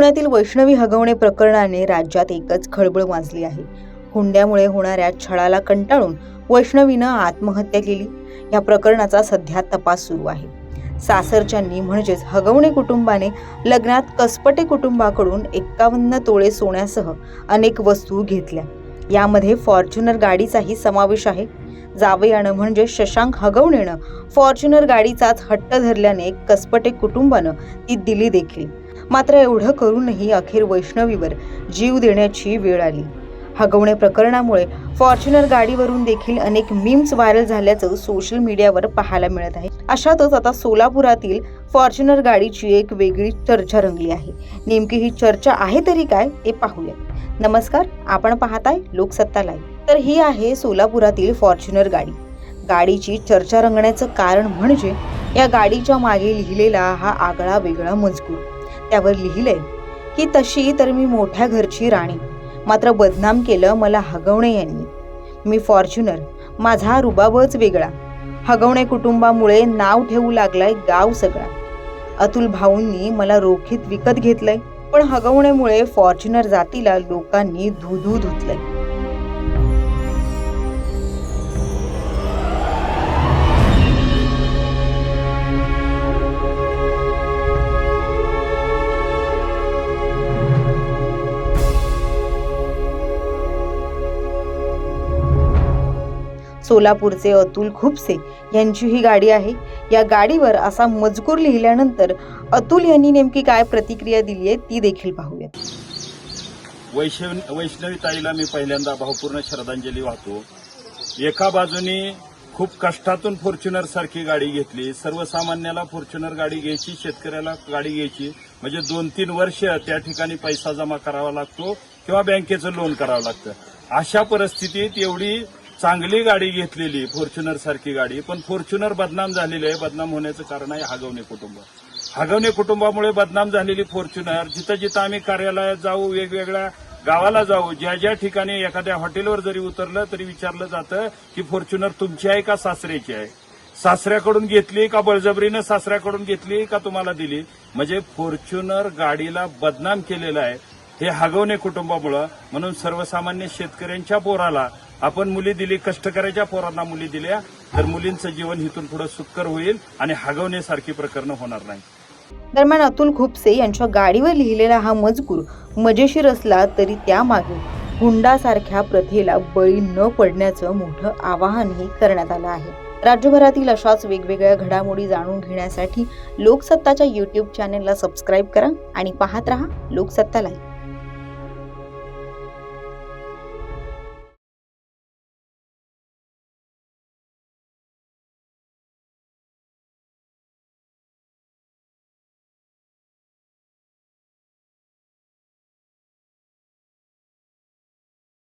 पुण्यातील वैष्णवी हगवणे प्रकरणाने राज्यात एकच खळबळ माजली आहे. हुंड्यामुळे होणाऱ्या छळाला कंटाळून वैष्णवीनं आत्महत्या केली. या प्रकरणाचा सध्या तपास सुरू आहे. सासरच्यांनी म्हणजेच हगवणे कुटुंबाने लग्नात कसपटे कुटुंबाकडून एक्कावन्न तोळे सोन्यासह अनेक वस्तू घेतल्या. यामध्ये फॉर्च्युनर गाडीचाही समावेश आहे. जावयानं म्हणजे शशांक हगवणेनं फॉर्च्युनर गाडीचाच हट्ट धरल्याने कसपटे कुटुंबानं ती दिली देखील. मात्र एवढं करूनही अखेर वैष्णवीवर जीव देण्याची वेळ आली. हगवणे प्रकरणामुळे फॉर्च्युनर गाडीवरून देखील अनेक मीम्स व्हायरल झाल्याचं सोशल मीडियावर पाहायला मिळत आहे. अशातच आता सोलापुरातील फॉर्च्युनर गाडीची एक वेगळी चर्चा रंगली आहे. नेमकी ही चर्चा आहे तरी काय ते पाहूया. नमस्कार आपण पाहताय लोकसत्ता लाईव्ह. तर ही आहे सोलापुरातील फॉर्च्युनर गाडी. गाडीची चर्चा रंगण्याचं कारण म्हणजे या गाडीच्या मागे लिहिलेला हा आगळा वेगळा मजकूर. त्यावर लिहिलंय की तशी तर मी मोठ्या घरची राणी. मात्र बदनाम केलं मला हगवणे यांनी. मी फॉर्च्युनर माझा रुबाबच वेगळा. हगवणे कुटुंबामुळे नाव ठेवू लागलाय गाव सगळा. अतुल भाऊंनी मला रोखीत विकत घेतलंय. पण हगवण्यामुळे फॉर्च्युनर जातीला लोकांनी धुधू धुतलंय. सोलापूरचे अतुल खुपसे यांची ही गाडी आहे. या गाडीवर असा मजकूर लिहिल्यानंतर अतुल यांनी नेमकी काय प्रतिक्रिया दिली आहे ती देखील पाहूयात. वैष्णव वैष्णवी ताईला मी पहिल्यांदा भावपूर्ण श्रद्धांजली वाहतो. एका बाजूने खूप कष्टातून फॉर्च्युनर सारखी गाडी घेतली. सर्वसामान्याला फॉर्च्युनर गाडी घ्यायची शेतकऱ्याला गाडी घ्यायची. म्हणजे दोन तीन वर्ष त्या ठिकाणी पैसा जमा करावा लागतो किंवा बँकेचं लोन करावं लागतं. अशा परिस्थितीत एवढी चांगली गाडी घेतलेली फॉर्च्युनर सारखी गाडी पण फॉर्च्युनर बदनाम झालेली आहे. बदनाम होण्याचं कारण आहे हागवणे कुटुंब. हागवणे कुटुंबामुळे बदनाम झालेली फॉर्च्युनर जिथं जिथं आम्ही कार्यालयात जाऊ वेगवेगळ्या गावाला जाऊ ज्या ज्या ठिकाणी एखाद्या हॉटेलवर जरी उतरलं तरी विचारलं जातं की फॉर्च्युनर तुमची आहे का सासऱ्याची आहे? सासऱ्याकडून घेतली का बळजबरीनं सासऱ्याकडून घेतली का तुम्हाला दिली? म्हणजे फॉर्च्युनर गाडीला बदनाम केलेलं आहे. हे हागवणे कुटुंबामुळं. म्हणून सर्वसामान्य शेतकऱ्यांच्या पोराला आपण मुली दिली करायच्या पोरांना मुली दिल्या तर मुलींचं जीवन इथून पुढे सुकर होईल आणि हागवण्यासारखी प्रकरणं होणार नाही. दरम्यान अतुल खुपसे यांच्या गाडीवर लिहिलेला हा मजकूर मजेशीर असला तरी त्यामागे हुंडासारख्या प्रथेला बळी न पडण्याचं मोठं आवाहनही करण्यात आलं आहे. राज्यभरातील अशाच वेगवेगळ्या घडामोडी जाणून घेण्यासाठी लोकसत्ताच्या यूट्यूब चॅनेलला सबस्क्राईब करा आणि पाहत रहा लोकसत्ता लाईव्ह